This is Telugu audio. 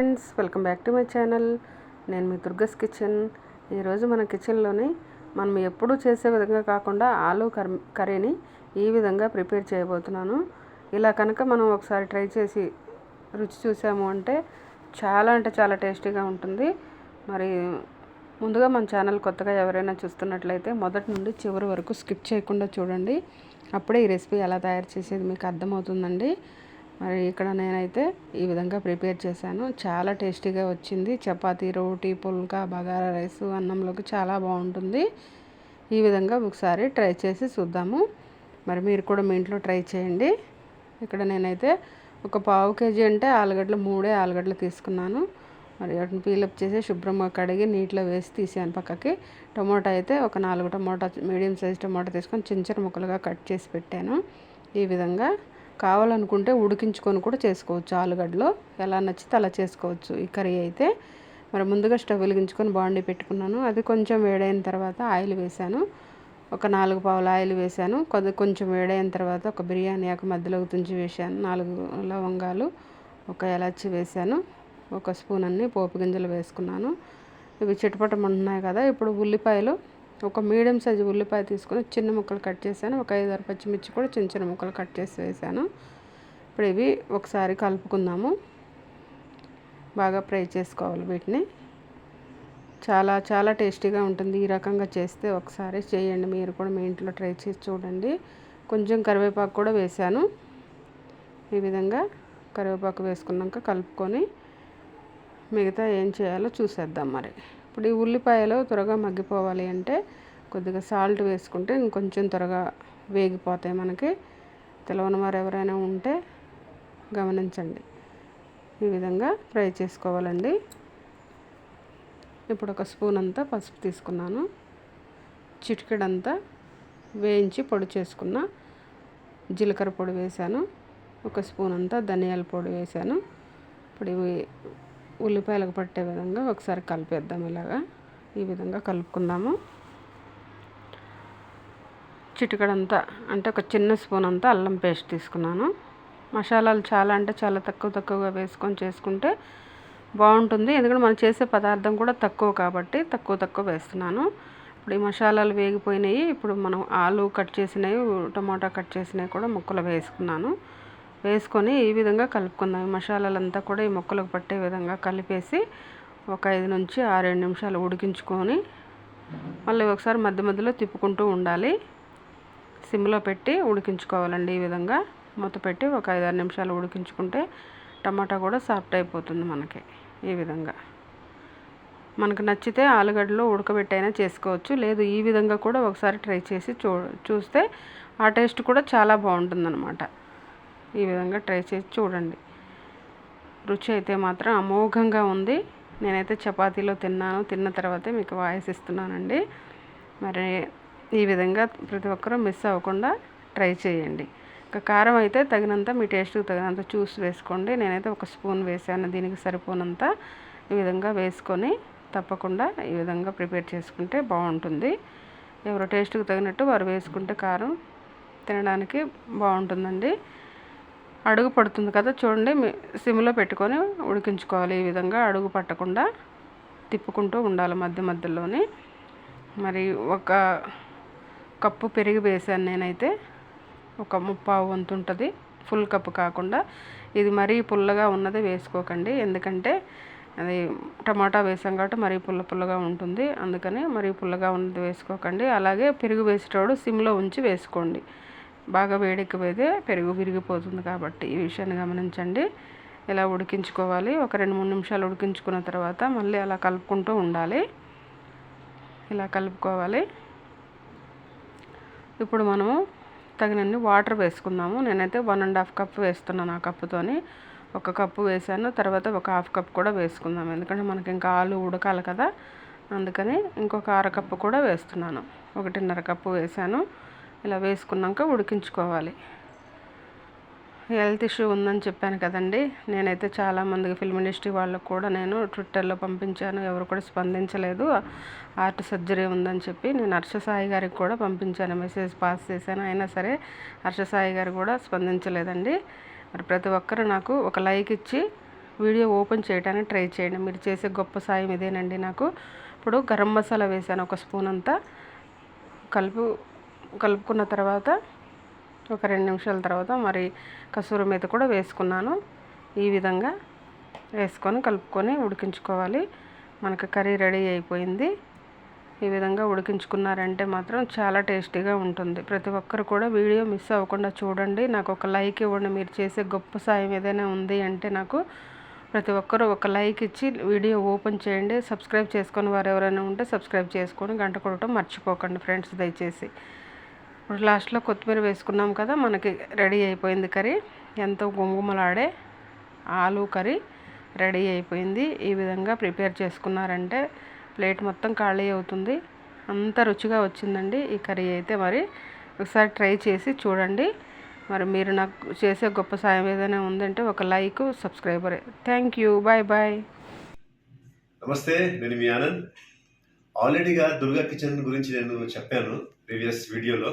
Friends welcome back to my channel నేను మీ దుర్గస్ కిచెన్ ఈరోజు మన కిచెన్లోని మనం ఎప్పుడూ చేసే విధంగా కాకుండా ఆలూ కర్రీని ఈ విధంగా ప్రిపేర్ చేయబోతున్నాను. ఇలా కనుక మనం ఒకసారి ట్రై చేసి రుచి చూసాము అంటే చాలా అంటే చాలా టేస్టీగా ఉంటుంది. మరి ముందుగా మన ఛానల్ కొత్తగా ఎవరైనా చూస్తున్నట్లయితే మొదటి నుండి చివరి వరకు స్కిప్ చేయకుండా చూడండి. అప్పుడే ఈ రెసిపీ ఎలా తయారు చేసేది మీకు అర్థమవుతుందండి. మరి ఇక్కడ నేనైతే ఈ విధంగా ప్రిపేర్ చేశాను. చాలా టేస్టీగా వచ్చింది. చపాతీ రోటీ పుల్కా బగారా రైస్ అన్నంలోకి చాలా బాగుంటుంది. ఈ విధంగా ఒకసారి ట్రై చేసి చూద్దాము. మరి మీరు కూడా మీ ఇంట్లో ట్రై చేయండి. ఇక్కడ నేనైతే ఒక పావు కేజీ అంటే ఆలుగడ్డలు మూడే ఆలుగడ్డలు తీసుకున్నాను. మరి వాటిని పీలప్ చేసి శుభ్రంగా కడిగి నీటిలో వేసి తీసాను పక్కకి. టమోటా అయితే ఒక నాలుగు టమోటా మీడియం సైజ్ టమోటా తీసుకొని చిన్న చిన్న ముక్కలుగా కట్ చేసి పెట్టాను. ఈ విధంగా కావాలనుకుంటే ఉడికించుకొని కూడా చేసుకోవచ్చు ఆలుగడ్డలో. ఎలా నచ్చితే అలా చేసుకోవచ్చు. ఈ కర్రీ అయితే మరి ముందుగా స్టవ్ వెలిగించుకొని బాండీ పెట్టుకున్నాను. అది కొంచెం వేడైన తర్వాత ఆయిల్ వేశాను. ఒక నాలుగు పావుల ఆయిల్ వేశాను. కొద్ది కొంచెం వేడైన తర్వాత ఒక బిర్యానీ ఆకు మధ్యలోకి తుంచి వేసాను నాలుగు లవంగాలు ఒక ఎలాచి వేసాను ఒక స్పూన్ అన్ని పోపు గింజలు వేసుకున్నాను. ఇవి చిటపటమంటున్నాయి కదా ఇప్పుడు ఉల్లిపాయలు ఒక మీడియం సైజు ఉల్లిపాయ తీసుకొని చిన్న ముక్కలు కట్ చేశాను. ఒక ఐదారు పచ్చిమిర్చి కూడా చిన్న చిన్న ముక్కలు కట్ చేసి వేసాను ఇప్పుడు ఇవి ఒకసారి కలుపుకుందాము. బాగా ఫ్రై చేసుకోవాలి వీటిని. చాలా చాలా టేస్టీగా ఉంటుంది. ఈ రకంగా చేస్తే ఒకసారి చేయండి. మీరు కూడా మీ ఇంట్లో ట్రై చేసి చూడండి. కొంచెం కరివేపాకు కూడా వేసాను ఈ విధంగా కరివేపాకు వేసుకున్నాక కలుపుకొని మిగతా ఏం చేయాలో చూసేద్దాం మరి. ఇప్పుడు ఈ ఉల్లిపాయలు త్వరగా మగ్గిపోవాలి అంటే కొద్దిగా సాల్ట్ వేసుకుంటే ఇంకొంచెం త్వరగా వేగిపోతాయి మనకి. తెలవని వారు ఎవరైనా ఉంటే గమనించండి. ఈ విధంగా ఫ్రై చేసుకోవాలండి. ఇప్పుడు ఒక స్పూన్ అంతా పసుపు తీసుకున్నాను. చిటికెడంతా వేయించి పొడి చేసుకున్న జీలకర్ర పొడి వేసాను ఒక స్పూన్ అంతా ధనియాల పొడి వేసాను ఇప్పుడు ఇవి ఉల్లిపాయలకు పట్టే విధంగా ఒకసారి కలిపేద్దాం ఇలాగా. ఈ విధంగా కలుపుకుందాము. చిటికడంతా అంటే ఒక చిన్న స్పూన్ అంతా అల్లం పేస్ట్ తీసుకున్నాను. మసాలాలు చాలా అంటే చాలా తక్కువ తక్కువగా వేసుకొని చేసుకుంటే బాగుంటుంది. ఎందుకంటే మనం చేసే పదార్థం కూడా తక్కువ కాబట్టి తక్కువ తక్కువ వేస్తున్నాను. ఇప్పుడు ఈ మసాలాలు వేగిపోయినాయి. ఇప్పుడు మనం ఆలు కట్ చేసినవి టమాటా కట్ చేసినవి కూడా ముక్కలు వేసుకున్నాను. వేసుకొని ఈ విధంగా కలుపుకుందాం. ఈ మసాలాలంతా కూడా ఈ మొక్కలకు పట్టే విధంగా కలిపేసి ఒక ఐదు నుంచి ఆరేడు నిమిషాలు ఉడికించుకొని మళ్ళీ ఒకసారి మధ్య మధ్యలో తిప్పుకుంటూ ఉండాలి. సిమ్లో పెట్టి ఉడికించుకోవాలండి ఈ విధంగా. మూత పెట్టి ఒక ఐదు ఆరు నిమిషాలు ఉడికించుకుంటే టమాటా కూడా సాఫ్ట్ అయిపోతుంది మనకి ఈ విధంగా. మనకు నచ్చితే ఆలుగడ్డలో ఉడకబెట్టైనా చేసుకోవచ్చు. లేదు ఈ విధంగా కూడా ఒకసారి ట్రై చేసి చూ చూస్తే ఆ టేస్ట్ కూడా చాలా బాగుంటుందన్నమాట. ఈ విధంగా ట్రై చేసి చూడండి. రుచి అయితే మాత్రం అమోఘంగా ఉంది. నేనైతే చపాతీలో తిన్నాను. తిన్న తర్వాతే మీకు వాయిస్ ఇస్తున్నానండి. మరి ఈ విధంగా ప్రతి ఒక్కరూ మిస్ అవ్వకుండా ట్రై చేయండి. ఇంకా కారం అయితే తగినంత మీ టేస్ట్కి తగినంత చూసి వేసుకోండి. నేనైతే ఒక స్పూన్ వేసాను. దీనికి సరిపోనంత ఈ విధంగా వేసుకొని తప్పకుండా ఈ విధంగా ప్రిపేర్ చేసుకుంటే బాగుంటుంది. ఎవరు టేస్ట్కి తగినట్టు వారు వేసుకుంటే కారం తినడానికి బాగుంటుందండి. అడుగు పడుతుంది కదా చూడండి సిమ్లో పెట్టుకొని ఉడికించుకోవాలి. ఈ విధంగా అడుగు పట్టకుండా తిప్పుకుంటూ ఉండాలి మధ్య మధ్యలోని. మరి ఒక కప్పు పెరిగి వేసాను నేనైతే. ఒక ముప్పావు వంతు ఉంటుంది ఫుల్ కప్పు కాకుండా. ఇది మరీ పుల్లగా ఉన్నది వేసుకోకండి ఎందుకంటే అది టమాటా వేసాం కాబట్టి మరీ పుల్ల పుల్లగా ఉంటుంది. అందుకని మరీ పుల్లగా ఉన్నది వేసుకోకండి. అలాగే పెరుగు వేసేటోడు సిమ్లో ఉంచి వేసుకోండి. బాగా వేడెక్కిపోతే పెరుగు విరిగిపోతుంది కాబట్టి ఈ విషయాన్ని గమనించండి. ఇలా ఉడికించుకోవాలి. ఒక రెండు మూడు నిమిషాలు ఉడికించుకున్న తర్వాత మళ్ళీ అలా కలుపుకుంటూ ఉండాలి. ఇలా కలుపుకోవాలి. ఇప్పుడు మనము తగినన్ని వాటర్ వేసుకుందాము. నేనైతే వన్ అండ్ హాఫ్ కప్ వేస్తున్నాను ఆ కప్పుతోని. ఒక కప్పు వేసాను. తర్వాత ఒక హాఫ్ కప్ కూడా వేసుకుందాం ఎందుకంటే మనకి ఇంకా ఆలు ఉడకాలి కదా. అందుకని ఇంకొక అర కప్పు కూడా వేస్తున్నాను. ఒకటిన్నర కప్పు వేసాను. ఇలా వేసుకున్నాక ఉడికించుకోవాలి. హెల్త్ ఇష్యూ ఉందని చెప్పాను కదండి. నేనైతే చాలామందికి ఫిల్మ్ ఇండస్ట్రీ వాళ్ళకు కూడా నేను ట్విట్టర్లో పంపించాను. ఎవరు కూడా స్పందించలేదు. హార్ట్ సర్జరీ ఉందని చెప్పి నేను హర్షసాయి గారికి కూడా పంపించాను. మెసేజ్ పాస్ చేశాను. అయినా సరే హర్షసాయి గారు కూడా స్పందించలేదండి. మరి ప్రతి ఒక్కరు నాకు ఒక లైక్ ఇచ్చి వీడియో ఓపెన్ చేయడానికి ట్రై చేయండి. మీరు చేసే గొప్ప సాయం ఇదేనండి నాకు. ఇప్పుడు గరం మసాలా వేసాను ఒక స్పూన్ అంతా. కలుపు కలుపుకున్న తర్వాత ఒక రెండు నిమిషాల తర్వాత మరి కసూరి మీద కూడా వేసుకున్నాను. ఈ విధంగా వేసుకొని కలుపుకొని ఉడికించుకోవాలి. మనకు కర్రీ రెడీ అయిపోయింది. ఈ విధంగా ఉడికించుకున్నారంటే మాత్రం చాలా టేస్టీగా ఉంటుంది. ప్రతి ఒక్కరు కూడా వీడియో మిస్ అవ్వకుండా చూడండి. నాకు ఒక లైక్ ఇవ్వండి. మీరు చేసే గొప్ప సాయం ఏదైనా ఉంది అంటే నాకు ప్రతి ఒక్కరూ ఒక లైక్ ఇచ్చి వీడియో ఓపెన్ చేయండి. సబ్స్క్రైబ్ చేసుకొని వారు ఎవరైనా ఉంటే సబ్స్క్రైబ్ చేసుకొని గంట కొట్టడం మర్చిపోకండి ఫ్రెండ్స్ దయచేసి. ఇప్పుడు లాస్ట్లో కొత్తిమీర వేసుకున్నాం కదా మనకి రెడీ అయిపోయింది కర్రీ. ఎంతో గుమగుమలాడే ఆలు కర్రీ రెడీ అయిపోయింది. ఈ విధంగా ప్రిపేర్ చేసుకున్నారంటే ప్లేట్ మొత్తం ఖాళీ అవుతుంది. అంత రుచిగా వచ్చిందండి ఈ కర్రీ అయితే. మరి ఒకసారి ట్రై చేసి చూడండి. మరి మీరు నాకు చేసే గొప్ప సాయం ఏదైనా ఉందంటే ఒక like subscriber. Thank you. Bye bye. నమస్తే నేను మీ ఆనంద్. ఆల్రెడీగా దుర్గా కిచెన్ గురించి నేను చెప్పాను ప్రీవియస్ వీడియోలో.